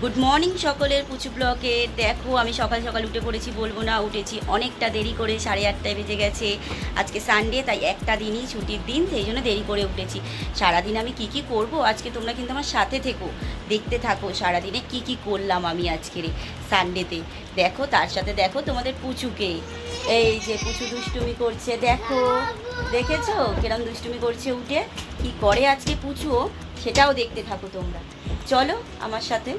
Good morning সকলের পুচু ব্লকে। দেখো, আমি সকাল সকাল উঠে পড়েছি, বলব না, উঠেছি অনেকটা দেরি করে, সাড়ে আটটায় বেজে গেছে। আজকে সানডে তাই একটা দিনই ছুটির দিন, সেই জন্য দেরি করে উঠেছি। সারাদিন আমি কি কি করব, আজকে তোমরা কিন্তু আমার সাথে থেকো, দেখতে থাকো, সারাদিনে কি কি করলাম আমি আজকের সানডেতে দেখো, তার সাথে দেখো তোমাদের পুচুকে। এই যে পুচু দুষ্টুমি করছে, দেখো। দেখেছ? কিরম দুষ্টুমি করছে উঠে? কি করে আজকে পুচুও সেটাও দেখতে থাকো তোমরা। চলো আমার সাথে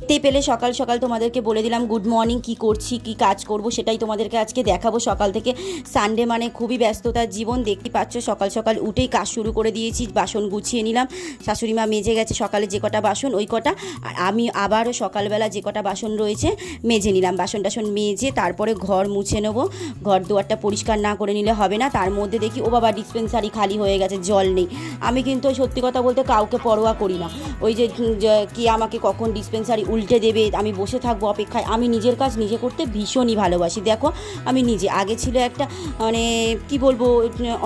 দেখতেই পেলে সকাল সকাল তোমাদেরকে বলে দিলাম গুড মর্নিং কি করছি, কি কাজ করব? সেটাই তোমাদেরকে আজকে দেখাবো। সকাল থেকে সানডে মানে খুবই ব্যস্ততার জীবন। দেখতে পাচ্ছ, সকাল সকাল উঠেই কাজ শুরু করে দিয়েছি, বাসন গুছিয়ে নিলাম। শাশুড়ি মা মেজে গেছে, সকালে যে কটা বাসন, ওই কটা। আর আমি আবারও সকালবেলা যে কটা বাসন রয়েছে, মেজে নিলাম। বাসন টাসন মেজে তারপরে ঘর মুছে নেব। ঘর দুয়ারটা পরিষ্কার না করে নিলে হবে না। তার মধ্যে দেখি, ও বাবা ডিসপেন্সারি খালি হয়ে গেছে, জল নেই। আমি কিন্তু সত্যি কথা বলতে কাউকে পরোয়া করি না। ওই যে কি আমাকে কখন ডিসপেন্সারি উল্টে দেবে, আমি বসে থাকব অপেক্ষায়। আমি নিজের কাজ নিজে করতে ভীষণই ভালোবাসি। দেখো, আমি নিজে, আগে ছিল একটা মানে কি বলব,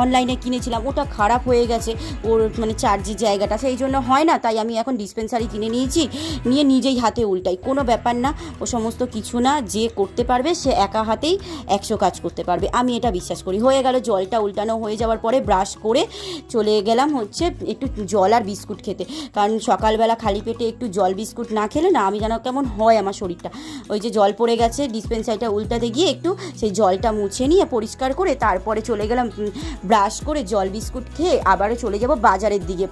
অনলাইনে কিনেছিলাম, ওটা খারাপ হয়ে গেছে, ওর মানে চার্জের জায়গাটা, সেই জন্য হয় না, তাই আমি এখন ডিসপেন্সারি কিনে নিয়েছি, নিয়ে নিজেই হাতে উল্টাই। কোনো ব্যাপার না, ও সমস্ত কিছু না, যে করতে পারবে, সে একা হাতেই একশো কাজ করতে পারবে। আমি এটা বিশ্বাস করি। হয়ে গেল, জলটা উল্টানো হয়ে যাওয়ার পরে ব্রাশ করে চলে গেলাম হচ্ছে একটু জল আর বিস্কুট খেতে। কারণ সকালবেলা খালি পেটে একটু জল বিস্কুট না খেলে না আমি যেন কেমন হয় আমার শরীরটা। ওই যে জল পড়ে গেছে ডিসপেন্সারিটা উল্টাতে গিয়ে একটু সেই জলটা মুছে নিয়ে পরিষ্কার করে তারপরে চলে গেলাম ব্রাশ করে জল বিস্কুট খেয়ে আবারও চলে যাব বাজারের দিকে।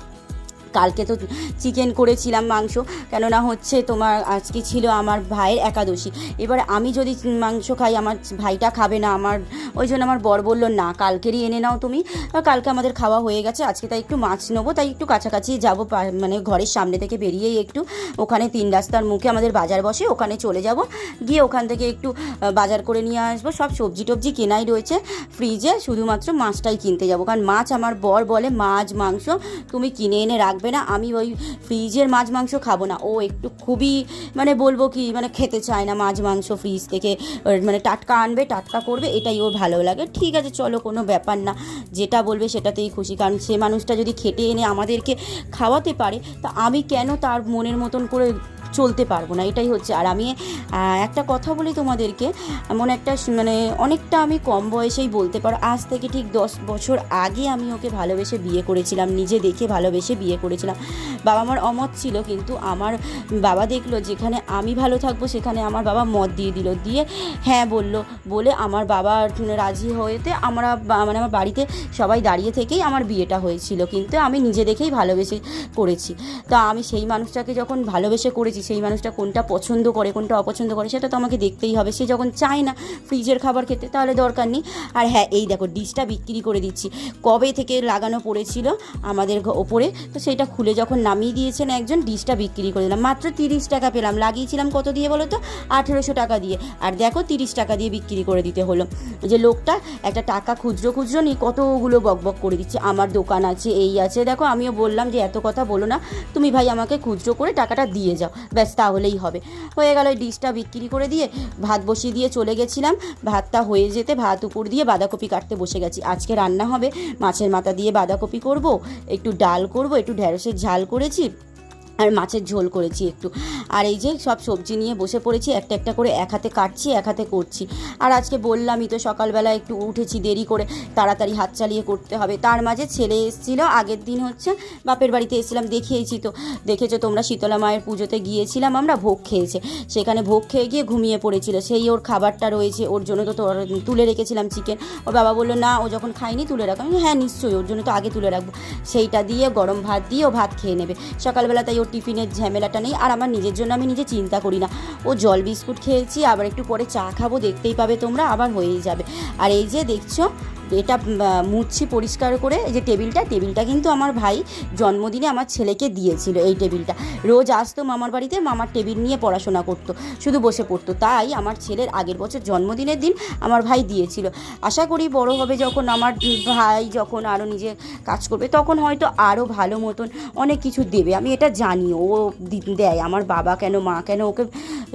কালকে তো চিকেন করেছিলাম মাংস, কেননা হচ্ছে তোমার আজকে ছিল আমার ভাইয়ের একাদশী। এবার আমি যদি মাংস খাই, আমার ভাইটা খাবে না, আমার, ওই জন্য আমার বর বলল, না, কালকেরই এনে নাও তুমি। কালকে আমাদের খাওয়া হয়ে গেছে, আজকে তাই একটু মাছ নেব, তাই একটু কাছাকাছি যাব মানে ঘরের সামনে থেকে বেরিয়েই একটু ওখানে তিন রাস্তার মুখে আমাদের বাজার বসে, ওখানে চলে যাব। গিয়ে ওখান থেকে একটু বাজার করে নিয়ে আসব, সব সবজি টবজি কেনাই রয়েছে ফ্রিজে শুধুমাত্র মাছটাই কিনতে যাব। কারণ মাছ আমার বর বলে মাছ, মাংস তুমি কিনে এনে রাখবে না, আমি ওই ফ্রিজের মাছ মাংস খাব না। ও একটু খুবই মানে বলব কি মানে খেতে চায় না মাছ মাংস ফ্রিজ থেকে। মানে টাটকা আনবে, টাটকা করবে, এটাই ওর ভালো লাগে। ঠিক আছে, চলো, কোনো ব্যাপার না। যেটা বলবে সেটাতেই খুশি, কারণ সে মানুষটা যদি খেটে এনে আমাদেরকে খাওয়াতে পারে, তা আমি কেন তার মনের মতন করে চলতে পারব না? এটাই হচ্ছে। আর আমি একটা কথা বলি তোমাদেরকে, এমন একটা মানে অনেকটা আমি কম বয়সেই বলতে পারো। আজ থেকে ঠিক দশ বছর আগে আমি ওকে ভালোবেসে বিয়ে করেছিলাম, নিজে দেখে ভালোবেসে বিয়ে করেছিলাম বাবা আমার অমত ছিল, কিন্তু আমার বাবা দেখল যেখানে আমি ভালো থাকব সেখানে আমার বাবা মত দিয়ে দিল। দিয়ে হ্যাঁ বলল, বলে আমার বাবা রাজি হয়েতে আমরা মানে আমার বাড়িতে সবাই দাঁড়িয়ে থেকেই আমার বিয়েটা হয়েছিল। কিন্তু আমি নিজে দেখেই ভালোবেসে করেছি। তা আমি সেই মানুষটাকে যখন ভালোবেসে করেছি, সেই মানুষটা কোনটা পছন্দ করে, কোনটা অপছন্দ করে সেটা তো আমাকে দেখতেই হবে। সে যখন চায় না ফ্রিজের খাবার খেতে, তাহলে দরকার নেই। আর হ্যাঁ এই দেখো ডিশটা বিক্রি করে দিচ্ছি। কবে থেকে লাগানো পড়েছিল আমাদের ওপরে? তো সেটা খুলে যখন নামিয়ে দিয়েছেন একজন ডিশটা বিক্রি করে দিলাম। মাত্র তিরিশ টাকা পেলাম। লাগিয়েছিলাম কত দিয়ে বলো তো? আঠেরোশো টাকা দিয়ে। আর দেখো তিরিশ টাকা দিয়ে বিক্রি করে দিতে হলো। যে লোকটা একটা টাকা খুচরো খুচরো নিয়ে কতগুলো বকবক করে দিচ্ছে। আমার দোকান আছে, এই আছে। দেখো আমিও বললাম যে এত কথা বলো না। তুমি ভাই আমাকে খুচরো করে টাকাটা দিয়ে যাও। ব্যাস তাহলেই হবে। হয়ে গেল ওই ডিশটা বিক্রি করে দিয়ে ভাত বসিয়ে দিয়ে চলে গেছিলাম। ভাতটা হয়ে যেতে ভাত উপর দিয়ে বাঁধাকপি কাটতে বসে গেছি। আজকে রান্না হবে। মাছের মাথা দিয়ে বাঁধাকপি করব, একটু ডাল করব, একটু ঢ্যাঁড়সের ঝাল করেছি? আর মাছের ঝোল করেছি একটু। আর এই যে সব সবজি নিয়ে বসে পড়েছি, একটা একটা করে এক হাতে কাটছি, এক হাতে করছি। আর আজকে বললামই তো সকালবেলা একটু উঠেছি দেরি করে, তাড়াতাড়ি হাত চালিয়ে করতে হবে। তার মাঝে ছেলে এসেছিল, আগের দিন হচ্ছে বাপের বাড়িতে এসেছিলাম, দেখিয়েছি তো। দেখেছ তোমরা শীতলা মায়ের পুজোতে গিয়েছিলাম আমরা, ভোগ খেয়েছে। সেখানে ভোগ খেয়ে গিয়ে ঘুমিয়ে পড়েছিল। সেই ওর খাবারটা রয়েছে, ওর জন্য তো তুলে রেখেছিলাম চিকেন ওর বাবা বলল, না, ও যখন খায়নি তুলে রাখো। হ্যাঁ নিশ্চয়ই, ওর জন্য তো আগে তুলে রাখব। সেইটা দিয়ে গরম ভাত দিয়ে ও ভাত খেয়ে নেবে। সকালবেলা তাই ওর টিফিনের ঝামেলাটা নেই। আর আমার নিজের জন্য আমি নিজে চিন্তা করি না। ও জল বিস্কুট খেয়েছি, আবার একটু পরে চা খাব, দেখতেই পাবে তোমরা, আবার হয়েই যাবে। আর এই যে দেখছ এটা মুছছি পরিষ্কার করে যে টেবিলটা টেবিলটা কিন্তু আমার ভাই জন্মদিনে আমার ছেলেকে দিয়েছিল এই টেবিলটা। রোজ আসতো মামার বাড়িতে, মামার টেবিল নিয়ে পড়াশোনা করতো, শুধু বসে পড়তো। তাই আমার ছেলের আগের বছর জন্মদিনের দিন আমার ভাই দিয়েছিল। আশা করি বড় হবে যখন আমার ভাই যখন আরও নিজে কাজ করবে, তখন হয়তো আরও ভালো মতন অনেক কিছু দেবে। আমি এটা জানি, ও দেয়। আমার বাবা কেন, মা কেন ওকে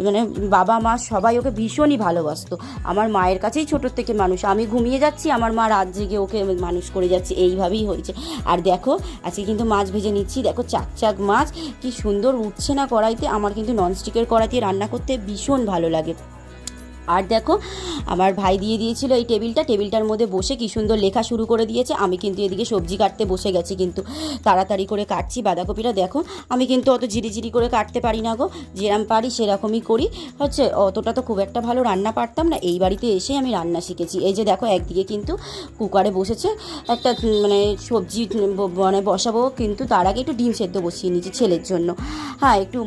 মানে বাবা, মা সবাই ওকে ভীষণই ভালোবাসতো। আমার মায়ের কাছেই ছোটোর থেকে মানুষ। আমি ঘুমিয়ে যাচ্ছি, আমার মা রাত জেগে ওকে মানুষ করে যাচ্ছে, এইভাবেই হয়েছে। আর দেখো, আজকে কিন্তু মাছ ভেজে নিচ্ছি। দেখো চাক চাক মাছ, কি সুন্দর উঠছে না কড়াইতে, আমার কিন্তু ননস্টিকের কড়াইতে রান্না করতে ভীষণ ভালো লাগে। আর দেখো, আমার ভাই দিয়ে দিয়েছিল এই টেবিলটা। টেবিলটার মধ্যে বসে কি সুন্দর লেখা শুরু করে দিয়েছে। আমি কিন্তু এদিকে সবজি কাটতে বসে গেছি কিন্তু। তাড়াতাড়ি করে কাটছি বাঁধাকপিটা, দেখো। আমি কিন্তু অত ঝিরিঝিরি করে কাটতে পারি না গো। যেরম পারি সেরকমই করি। হচ্ছে, অতটা তো খুব একটা ভালো রান্না পারতাম না। এই বাড়িতে এসে আমি রান্না শিখেছি। এই যে দেখো, একদিকে কিন্তু কুকারে বসেছে একটা মানে সবজি মানে বসাবো কিন্তু তার আগে একটু ডিম সেদ্ধ বসিয়ে নিয়েছি ছেলের জন্য। হ্যাঁ একটু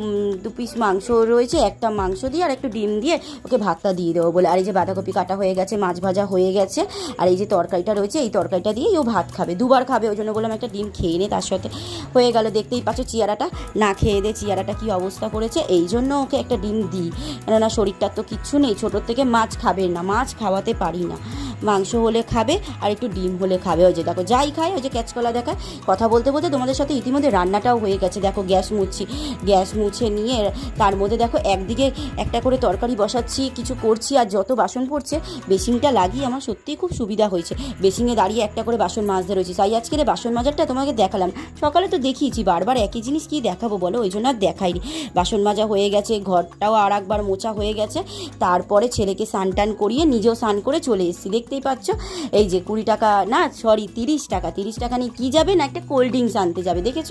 দু পিস মাংস রয়েছে, একটা মাংস দিয়ে আর একটু ডিম দিয়ে ওকে ভাতটা দিয়ে দেবো বলে। আর এই যে বাঁধাকপি কাটা হয়ে গেছে, মাছ ভাজা হয়ে গেছে, আর এই যে তরকারিটা রয়েছে, এই তরকারিটা দিয়েই ও ভাত খাবে। দুবার খাবে, ওই জন্য বললাম একটা ডিম খেয়ে নে, তার সাথে হয়ে গেল। দেখতেই পাচ্ছ চিয়ারাটা না খেয়ে দে, চিয়ারাটা কি অবস্থা করেছে। এই জন্য ওকে একটা ডিম দিই। কেননা শরীরটার তো কিচ্ছু নেই, ছোটোর থেকে মাছ খাবে না, মাছ খাওয়াতে পারি না। মাংস হলে খাবে আর একটু ডিম হলে খাবে। ওই যে দেখো, যাই খায়, ওই যে ক্যাচকলা দেখায়। কথা বলতে বলতে তোমাদের সাথে ইতিমধ্যে রান্নাটাও হয়ে গেছে। দেখো, গ্যাস মুছছি, গ্যাস মুছে নিয়ে তার মধ্যে দেখো, একদিকে একটা করে তরকারি বসাচ্ছি, কিছু করছি আর যত বাসন পড়ছে, বেসিনটা লাগিয়ে আমার সত্যিই খুব সুবিধা হয়েছে। বেসিনে দাঁড়িয়ে একটা করে বাসন মাজতে রয়েছে। তাই আজকের বাসন মাজারটা তোমাকে দেখালাম। সকালে তো দেখিয়েছি, বারবার একই জিনিস কি দেখাবো বলো? ওই জন্য আর দেখাইনি। বাসন মাজা হয়ে গেছে, ঘরটাও আর একবার মোছা হয়ে গেছে। তারপরে ছেলেকে স্নান টান করিয়ে নিজেও স্নান করে চলে এসেছি। দেখতেই পাচ্ছ। এই যে কুড়ি টাকা, না সরি তিরিশ টাকা তিরিশ টাকা নিয়ে কী যাবে? না, একটা কোল্ড ড্রিঙ্কস আনতে যাবে, দেখেছ?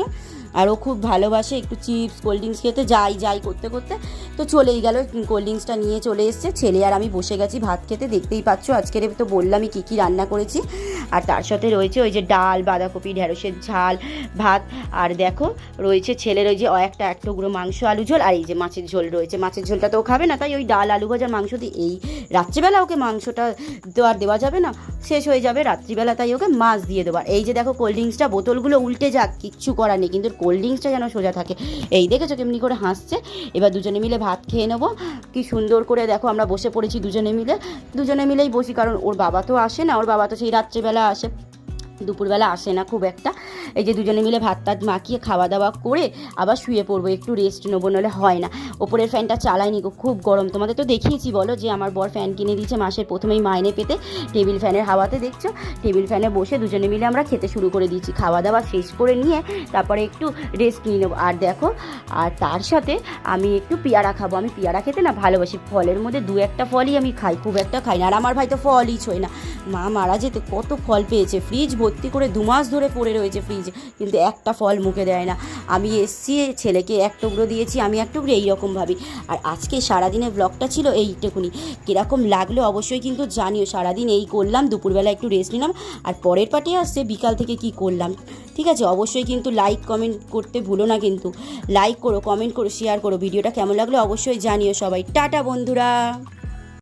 আর ও খুব ভালোবাসে একটু চিপস কোল্ড ড্রিঙ্কস খেতে, যাই যাই করতে করতে। তো চলেই গেল কোল্ড ড্রিঙ্কসটা নিয়ে চলে এসছে। ছেলে আর আমি বসে গেছি ভাত খেতে, দেখতেই পাচ্ছ আজকের তো বললামই কী কী রান্না করেছি। আর তার সাথে রয়েছে ওই যে ডাল, বাঁধাকপি, ঢেঁড়সের ঝাল, ভাত। আর দেখো, রয়েছে ছেলের ওই যে একটা এক টুকরো মাংস, আলু ঝোল, আর এই যে মাছের ঝোল রয়েছে। মাছের ঝোলটা তো ও খাবে না, তাই ওই ডাল, আলু ভাজার মাংস দিয়ে এই রাত্রিবেলা ওকে মাংসটা তো আর দেওয়া যাবে না। শেষ হয়ে যাবে রাত্রিবেলা, তাই ওকে মাছ দিয়ে দেওয়ার এই যে দেখো কোল্ড ড্রিঙ্কসটা বোতলগুলো উল্টে যাক, কিচ্ছু করার নেই। কিন্তু কোল্ড ড্রিঙ্কসটা যেন সোজা থাকে। এই দেখেছ কেমনি করে হাসছে? এবার দুজনে মিলে ভাত খেয়ে নেব। কি সুন্দর করে দেখো আমরা বসে পড়েছি দুজনে মিলে। দুজনে মিলেই বসি, কারণ ওর বাবা তো আসে না, ওর বাবা তো সেই রাত্রিবেলা আসে। দুপুরবেলা আসে না খুব একটা। এই যে দুজনে মিলে ভাত টাত মাখিয়ে খাওয়া দাওয়া করে আবার শুয়ে পড়ব, একটু রেস্ট নেব নাহলে হয় না। ওপরের ফ্যানটা চালাইনি গো, খুব গরম। তোমাদের তো দেখিয়েছি, বলো যে আমার বর ফ্যান কিনে দিয়েছে মাসের প্রথমেই মাইনে পেতে। টেবিল ফ্যানের হাওয়াতে দেখছ? টেবিল ফ্যানে বসে দুজনে মিলে আমরা খেতে শুরু করে দিয়েছি। খাওয়া দাওয়া শেষ করে নিয়ে তারপরে একটু রেস্ট নিয়ে নেব। আর দেখো, আর তার সাথে আমি একটু পেয়ারা খাব। আমি পেয়ারা খেতে না ভালোবাসি। ফলের মধ্যে দু একটা ফলই আমি খাই, খুব একটা খাই না। আর আমার ভাই তো ফলই ছোয় না। মা মারা যেতে কত ফল পেয়েছে। ফ্রিজ ভর্তি করে দু মাস ধরে পড়ে রয়েছে ফ্রিজে কিন্তু একটা ফল মুখে দেয় না। আমি এসছি, ছেলেকে এক টুকরো দিয়েছি, আমি এক টুকরো এইরকম ভাবি। আর আজকে সারাদিনের ব্লগটা ছিল এইটুকুনি। কীরকম লাগল অবশ্যই কিন্তু জানিও। সারাদিন এই করলাম, দুপুরবেলা একটু রেস্ট নিলাম, আর পরের পার্টি আসছে, বিকাল থেকে কি করলাম। ঠিক আছে, অবশ্যই কিন্তু লাইক কমেন্ট করতে ভুলো না কিন্তু। লাইক করো কমেন্ট করো শেয়ার করো। ভিডিওটা কেমন লাগল অবশ্যই জানিও সবাই। টাটা বন্ধুরা!